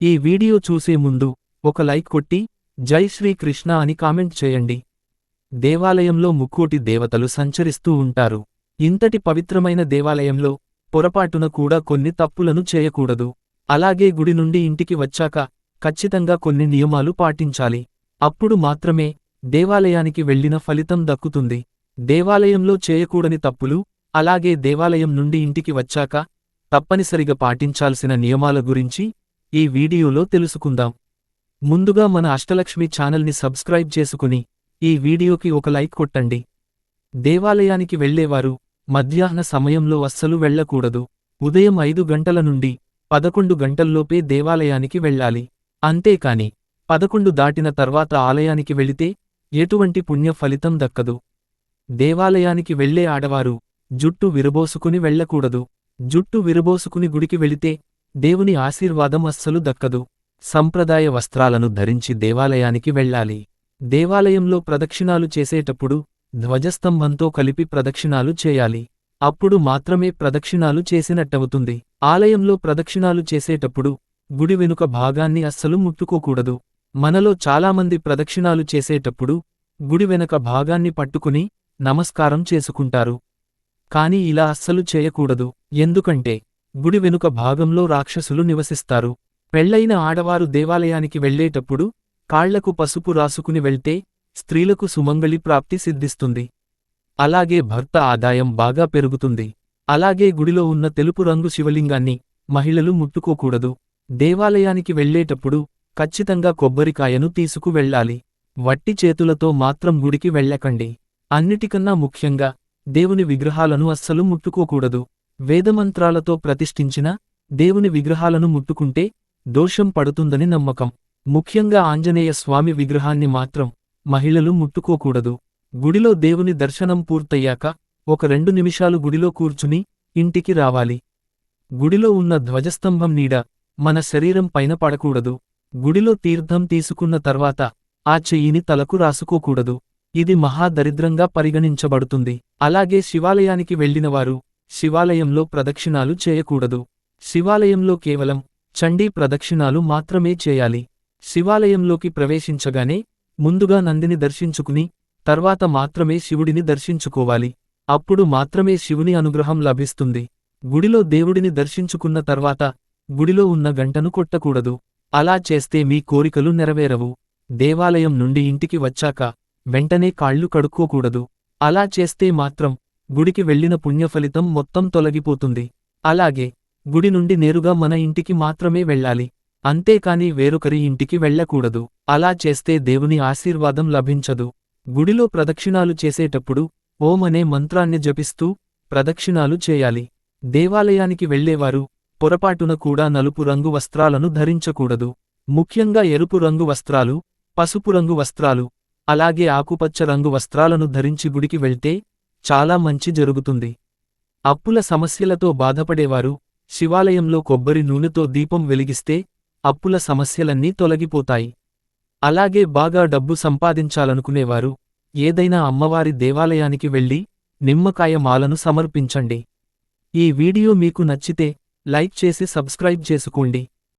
ఈ వీడియో చూసే ముందు ఒక లైక్ కొట్టి జై శ్రీకృష్ణ అని కామెంట్ చేయండి. దేవాలయంలో ముక్కోటి దేవతలు సంచరిస్తూ ఉంటారు. ఇంతటి పవిత్రమైన దేవాలయంలో పొరపాటున కూడా కొన్ని తప్పులను చేయకూడదు. అలాగే గుడి నుండి ఇంటికి వచ్చాక ఖచ్చితంగా కొన్ని నియమాలు పాటించాలి. అప్పుడు మాత్రమే దేవాలయానికి వెళ్ళిన ఫలితం దక్కుతుంది. దేవాలయంలో చేయకూడని తప్పులు అలాగే దేవాలయం నుండి ఇంటికి వచ్చాక తప్పనిసరిగా పాటించాల్సిన నియమాల గురించి ఈ వీడియోలో తెలుసుకుందాం. ముందుగా మన అష్టలక్ష్మి ఛానల్ని సబ్స్క్రైబ్ చేసుకుని ఈ వీడియోకి ఒక లైక్ కొట్టండి. దేవాలయానికి వెళ్ళేవారు మధ్యాహ్న సమయంలో అస్సలు వెళ్ళకూడదు. ఉదయం ఐదు గంటల నుండి పదకొండు గంటల్లోపే దేవాలయానికి వెళ్ళాలి. అంతేకాని పదకొండు దాటిన తర్వాత ఆలయానికి వెళితే ఎటువంటి పుణ్య ఫలితం దక్కదు. దేవాలయానికి వెళ్ళే ఆడవారు జుట్టు విరబోసుకుని వెళ్ళకూడదు. జుట్టు విరబోసుకుని గుడికి వెళితే దేవుని ఆశీర్వాదం అస్సలు దక్కదు. సంప్రదాయ వస్త్రాలను ధరించి దేవాలయానికి వెళ్ళాలి. దేవాలయంలో ప్రదక్షిణాలు చేసేటప్పుడు ధ్వజస్తంభంతో కలిపి ప్రదక్షిణాలు చేయాలి. అప్పుడు మాత్రమే ప్రదక్షిణాలు చేసినట్టవుతుంది. ఆలయంలో ప్రదక్షిణాలు చేసేటప్పుడు గుడి వెనుక భాగాన్ని అస్సలు ముట్టుకోకూడదు. మనలో చాలామంది ప్రదక్షిణాలు చేసేటప్పుడు గుడి వెనక భాగాన్ని పట్టుకుని నమస్కారం చేసుకుంటారు. కాని ఇలా అస్సలు చేయకూడదు. ఎందుకంటే గుడి వెనుక భాగంలో రాక్షసులు నివసిస్తారు. పెళ్ళైన ఆడవారు దేవాలయానికి వెళ్ళేటప్పుడు కాళ్ళకు పసుపు రాసుకుని వెళ్తే స్త్రీలకు సుమంగళి ప్రాప్తి సిద్ధిస్తుంది. అలాగే భర్త ఆదాయం బాగా పెరుగుతుంది. అలాగే గుడిలో ఉన్న తెలుపు రంగు శివలింగాన్ని మహిళలు ముట్టుకోకూడదు. దేవాలయానికి వెళ్ళేటప్పుడు ఖచ్చితంగా కొబ్బరికాయను తీసుకు వెళ్ళాలి. వట్టి చేతులతో మాత్రం గుడికి వెళ్ళకండి. అన్నిటికన్నా ముఖ్యంగా దేవుని విగ్రహాలను అస్సలు ముట్టుకోకూడదు. వేదమంత్రాలతో ప్రతిష్ఠించిన దేవుని విగ్రహాలను ముట్టుకుంటే దోషం పడుతుందని నమ్మకం. ముఖ్యంగా ఆంజనేయ స్వామి విగ్రహాన్ని మాత్రం మహిళలు ముట్టుకోకూడదు. గుడిలో దేవుని దర్శనం పూర్తయ్యాక ఒక రెండు నిమిషాలు గుడిలో కూర్చుని ఇంటికి రావాలి. గుడిలో ఉన్న ధ్వజస్తంభం నీడ మన శరీరం పైన పడకూడదు. గుడిలో తీర్థం తీసుకున్న తర్వాత ఆ చెయ్యిని తలకు రాసుకోకూడదు. ఇది మహాదరిద్రంగా పరిగణించబడుతుంది. అలాగే శివాలయానికి వెళ్ళినవారు శివాలయంలో ప్రదక్షిణాలు చేయకూడదు. శివాలయంలో కేవలం చండీ ప్రదక్షిణాలు మాత్రమే చేయాలి. శివాలయంలోకి ప్రవేశించగానే ముందుగా నందిని దర్శించుకుని తర్వాత మాత్రమే శివుడిని దర్శించుకోవాలి. అప్పుడు మాత్రమే శివుని అనుగ్రహం లభిస్తుంది. గుడిలో దేవుడిని దర్శించుకున్న తర్వాత గుడిలో ఉన్న గంటను కొట్టకూడదు. అలా చేస్తే మీ కోరికలు నెరవేరవు. దేవాలయం నుండి ఇంటికి వచ్చాక వెంటనే కాళ్ళు కడుక్కోకూడదు. అలా చేస్తే మాత్రం గుడికి వెళ్ళిన పుణ్యఫలితం మొత్తం తొలగిపోతుంది. అలాగే గుడి నుండి నేరుగా మన ఇంటికి మాత్రమే వెళ్ళాలి. అంతేకాని వేరొకరి ఇంటికి వెళ్ళకూడదు. అలా చేస్తే దేవుని ఆశీర్వాదం లభించదు. గుడిలో ప్రదక్షిణాలు చేసేటప్పుడు ఓం అనే మంత్రాన్ని జపిస్తూ ప్రదక్షిణాలు చేయాలి. దేవాలయానికి వెళ్ళేవారు పొరపాటున కూడా నలుపు రంగు వస్త్రాలను ధరించకూడదు. ముఖ్యంగా ఎరుపు రంగు వస్త్రాలు పసుపు రంగు వస్త్రాలు అలాగే ఆకుపచ్చ రంగు వస్త్రాలను ధరించి గుడికి వెళ్తే చాలా మంచి జరుగుతుంది. అప్పుల సమస్యలతో బాధపడేవారు శివాలయంలో కొబ్బరి నూనెతో దీపం వెలిగిస్తే అప్పుల సమస్యలన్నీ తొలగిపోతాయి. అలాగే బాగా డబ్బు సంపాదించాలనుకునేవారు ఏదైనా అమ్మవారి దేవాలయానికి వెళ్ళి నిమ్మకాయ మాలను సమర్పించండి. ఈ వీడియో మీకు నచ్చితే లైక్ చేసి సబ్స్క్రైబ్ చేసుకోండి.